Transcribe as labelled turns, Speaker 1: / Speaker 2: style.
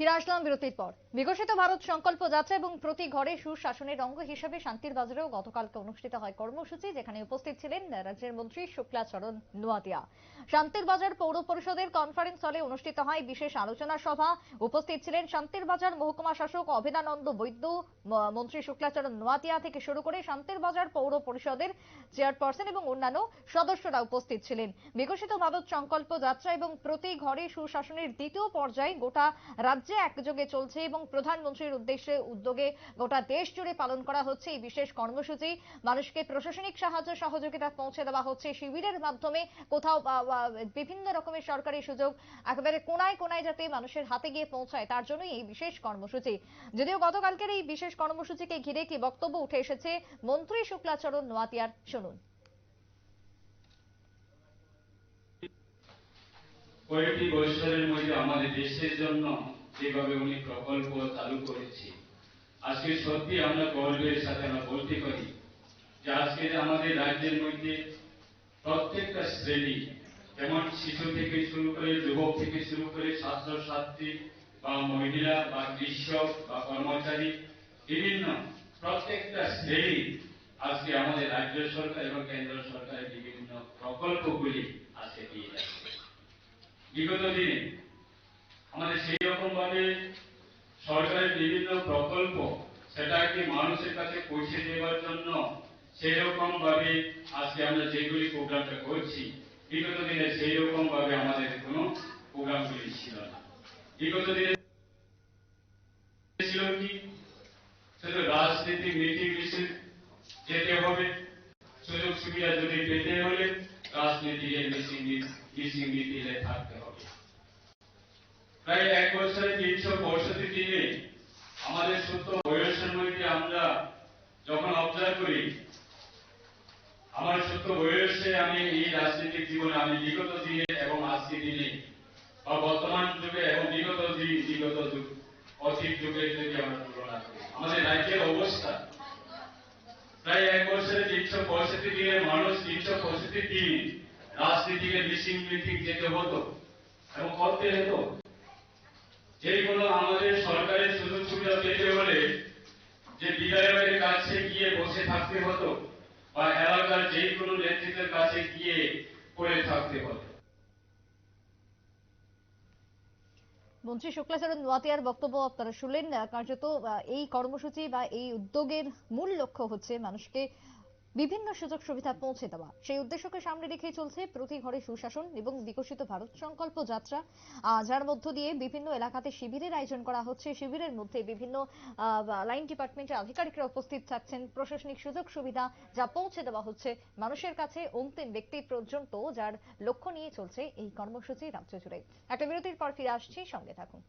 Speaker 1: ফিরে আসলাম বিরতির পর। বিকশিত ভারত সংকল্প যাত্রা এবং প্রতি ঘরে সুশাসনের অঙ্গ হিসেবে শান্তির বাজারেও গতকালকে অনুষ্ঠিত হয় কর্মসূচি, যেখানে উপস্থিত ছিলেন রাজ্যের মন্ত্রী শুক্লাচরণ নোয়াতিয়া। শান্তির বাজার পৌর পরিষদের কনফারেন্স হলে অনুষ্ঠিত হয় বিশেষ আলোচনা সভা। উপস্থিত ছিলেন শান্তির বাজার মহকুমা শাসক অভিদানন্দ বৈদ্য। মন্ত্রী শুক্লাচরণ নোয়াতিয়া থেকে শুরু করে শান্তির বাজার পৌর পরিষদের চেয়ারপারসন এবং অন্যান্য সদস্যরা উপস্থিত ছিলেন। বিকশিত ভারত সংকল্প যাত্রা এবং প্রতি ঘরে সুশাসনের দ্বিতীয় পর্যায়ে গোটা রাজ্যে একযোগে চলছে এবং প্রধানমন্ত্রীর উদ্দেশ্যে উদ্যোগে গোটা দেশ জুড়ে পালন করা হচ্ছে এই বিশেষ কর্মসূচি। মানুষকে প্রশাসনিক সাহায্য সহযোগিতা পৌঁছে দেওয়া হচ্ছে শিবিরের মাধ্যমে। কোথাও বিভিন্ন রকমের সরকারি সুযোগ একেবারে কোনায় কোনায় যাতে মানুষের হাতে গিয়ে পৌঁছায়, তার জন্যই এই বিশেষ কর্মসূচি। যদিও গতকালকের এই বিশেষ কর্মসূচিকে ঘিরে কি বক্তব্য উঠে এসেছে, মন্ত্রী শুক্লাচরণ নোয়াতিয়ার শুনুন।
Speaker 2: কয়েকটি বছরের মধ্যে আমাদের দেশের জন্য যেভাবে উনি প্রকল্প চালু করেছে। আজকে সত্যি আমরা গর্বের সাথে আমরা বলতে পারি যে আজকে আমাদের রাজ্যের মধ্যে প্রত্যেকটা শ্রেণি, যেমন শিশু থেকে শুরু করে যুবক থেকে শুরু করে ছাত্র ছাত্রী বা মহিলা বা কৃষক বা কর্মচারী, বিভিন্ন প্রত্যেকটা শ্রেণি আজকে আমাদের রাজ্য সরকার এবং কেন্দ্র সরকারের বিভিন্ন প্রকল্পগুলি আজকে দিয়ে যাচ্ছে বিগত দিনে আমাদের সেই রকম ভাবে সরকারের বিভিন্ন প্রকল্প সেটাকে মানুষের কাছে পৌঁছে দেওয়ার জন্য সেই রকম ভাবে আজকে আমরা যেগুলি প্রোগ্রামটা করছি, বিগত দিনে সেই রকম ভাবে আমাদের কোনো প্রোগ্রামগুলি ছিল না। বিগত দিনে ছিল কি? শুধু রাজনীতি, মিটিং মিছিল যেতে হবে, সুযোগ সুবিধা যদি পেতে হলে রাজনীতি মিটিং মিটিংয়ে থাকতে প্রায় এক বছরে তিনশো পঁয়ষট্টি দিনে আমাদের সত্য বয়সের মধ্যে আমরা যখন অবজার্ভ করি, আমার সত্য বয়সে আমি এই রাজনৈতিক জীবনে, আমি বিগত দিনে এবং আজকে দিনে বা বর্তমান যুগে এবং বিগত দিন, বিগত যুগ, অতীত যুগে যদি আমরা তুলনা করি, আমাদের রাজ্যের অবস্থা। প্রায় এক বছরে তিনশো পঁয়ষট্টি দিনে মানুষ, তিনশো পঁয়ষট্টি দিন রাজনীতিকে মিটিং মিটিং যেতে হতো এবং করতে হতো। যেগুলো আমাদের সরকারের সুযোগ সুবিধা পেতে হলে যে বিধায়কের কাছে গিয়ে বসে থাকতে হতো বা এলাকার যে কোনো নেতৃত্বের কাছে গিয়ে পড়ে থাকতে হতো।
Speaker 1: মন্ত্রী শুক্লাচরণ নোয়াতিয়ার বক্তব্য আপনারা শুনলেন কার্যত এই কর্মসূচি বা এই উদ্যোগের মূল লক্ষ্য হচ্ছে মানুষকে বিভিন্ন সুযোগ সুবিধা পৌঁছে দেওয়া। সেই উদ্দেশ্যকে সামনে রেখেই চলছে প্রতি ঘরে সুশাসন এবং বিকশিত ভারত সংকল্প যাত্রা। যার মধ্য দিয়ে বিভিন্ন এলাকাতে শিবিরের আয়োজন করা হচ্ছে। শিবিরের মধ্যে বিভিন্ন লাইন ডিপার্টমেন্টের আধিকারিকরা উপস্থিত থাকছেন। প্রশাসনিক সুযোগ সুবিধা যা পৌঁছে দেওয়া হচ্ছে মানুষের কাছে অন্তিম ব্যক্তি পর্যন্ত, যার লক্ষ্য নিয়ে চলছে এই কর্মসূচি রাজ্য জুড়ে। একটা বিরতির পর ফিরে আসছি। সঙ্গে থাকুন।